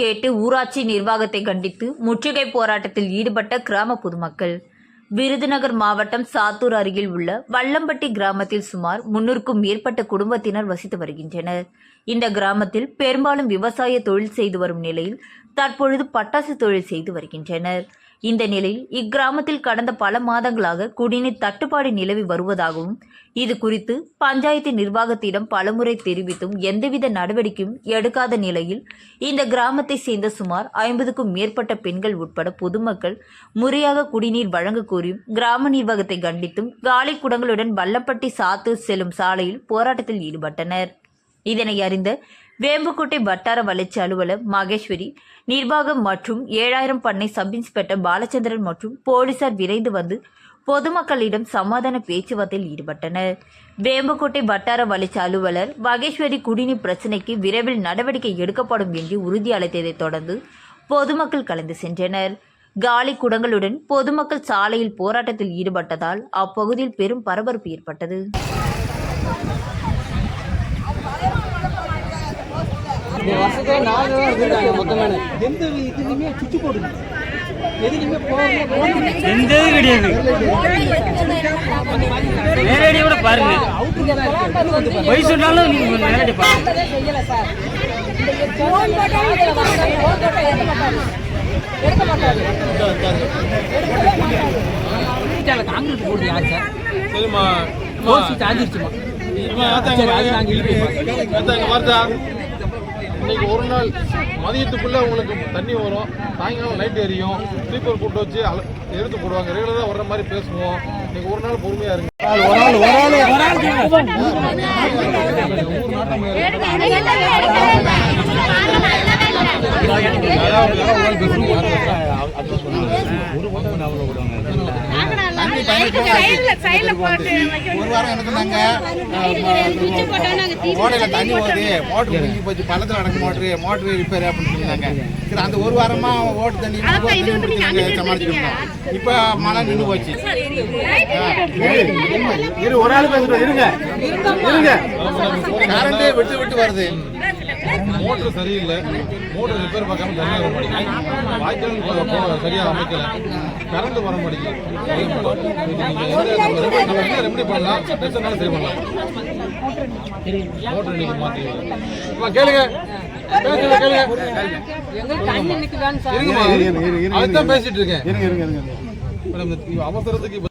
கேட்டு ஊராட்சி நிர்வாகத்தை கண்டித்து முற்றுகை போராட்டத்தில் ஈடுபட்ட கிராம பொதுமக்கள். விருதுநகர் மாவட்டம் சாத்தூர் அருகில் உள்ள வல்லம்பட்டி கிராமத்தில் சுமார் முன்னூறுக்கும் மேற்பட்ட குடும்பத்தினர் வசித்து வருகின்றனர். இந்த கிராமத்தில் பெரும்பாலும் விவசாய தொழில் செய்து வரும் நிலையில் தற்பொழுது பட்டாசு தொழில் செய்து வருகின்றனர். இந்த நிலையில் இக்கிராமத்தில் கடந்த பல மாதங்களாக குடிநீர் தட்டுப்பாடு நிலவி வருவதாகவும் இது குறித்து பஞ்சாயத்து நிர்வாகத்திடம் பலமுறை தெரிவித்தும் எந்தவித நடவடிக்கையும் எடுக்காத நிலையில் இந்த கிராமத்தை சேர்ந்த சுமார் ஐம்பதுக்கும் மேற்பட்ட பெண்கள் உட்பட பொதுமக்கள் முறையாக குடிநீர் வழங்க கோரியும் கிராம நிர்வாகத்தை கண்டித்தும் காலி குடங்களுடன் வல்லப்பட்டி சாத்தூர் செல்லும் சாலையில் போராட்டத்தில் ஈடுபட்டனர். இதனை அறிந்த வேம்புக்கோட்டை வட்டார வளர்ச்சி அலுவலர் மகேஸ்வரி நிர்வாகம் மற்றும் ஏழாயிரம் பண்ணை சப் இன்ஸ்பெக்டர் பாலச்சந்திரன் மற்றும் போலீசார் விரைந்து வந்து பொதுமக்களிடம் சமாதான பேச்சுவார்த்தையில் ஈடுபட்டனர். வேம்புக்கோட்டை வட்டார வளர்ச்சி அலுவலர் மகேஸ்வரி குடிநீர் பிரச்சினைக்கு விரைவில் நடவடிக்கை எடுக்கப்படும் என்று உறுதி அளித்ததைத் தொடர்ந்து பொதுமக்கள் கலந்து சென்றனர். காலி குடங்களுடன் பொதுமக்கள் சாலையில் போராட்டத்தில் ஈடுபட்டதால் அப்பகுதியில் பெரும் பரபரப்பு ஏற்பட்டது. இந்த வருஷத்துல நாலு தான் இருந்திருக்காங்க மொத்தமான எந்த இதுலையுமே சுவிட்ச் போடுங்க. எதுலையுமே எந்த இது கிடையாது. நேரடியோட பாருங்க. வயசு சொன்னாலும் நீங்க நேரடி பாருங்க. காங்கிரீட் போட்டு யார் சார் சரிம்மா அது நாங்க இழுப்பி இங்க வருதா இன்னைக்கு ஒரு நாள் மதியத்துக்குள்ள உங்களுக்கு தண்ணி வரும். சாயங்காலம் லைட் எரியும். ஸ்லீப்பர் கூட்டு வச்சு எடுத்து போடுவாங்க. ரெகுலராக வர்ற மாதிரி பேசுவோம். இன்னைக்கு ஒரு நாள் பொறுமையா இருங்க. ஒரு வாரம் எனக்கு நாங்க ஓடையில தண்ணி ஓடுது. மோட்டர் முடிஞ்சு போச்சு. பள்ளத்துல நடக்க மோட்டரு மோட்டர் ரிப்பேர் அப்படின்னு சொன்னாங்க. சரி அந்த ஒரு வாரமா ஓட்டு தண்ணி நாங்க சமாளிச்சிருந்தோம் இப்ப மழை நின்று போச்சு. இரு ஒரு ஆள் பேசுறோம் இருங்க. இருங்க. கரண்டே விட்டு விட்டு வருது. மோட்டர் சரியில்லை. மோட்டர் ரிப்பேர் பார்க்காம தண்ணி வர மாட்டேங்குது. வாய்க்கால் போ- போ- சரியா அமைக்கல. கரண்ட் வர மாட்டேங்குது. நம்ம என்ன ரெமெடி பண்ணலாம்? பிரச்சனை சரி பண்ணலாம். மோட்டர் இன்னைக்கு அம்மா, கேளுங்க. அவசரத்துக்கு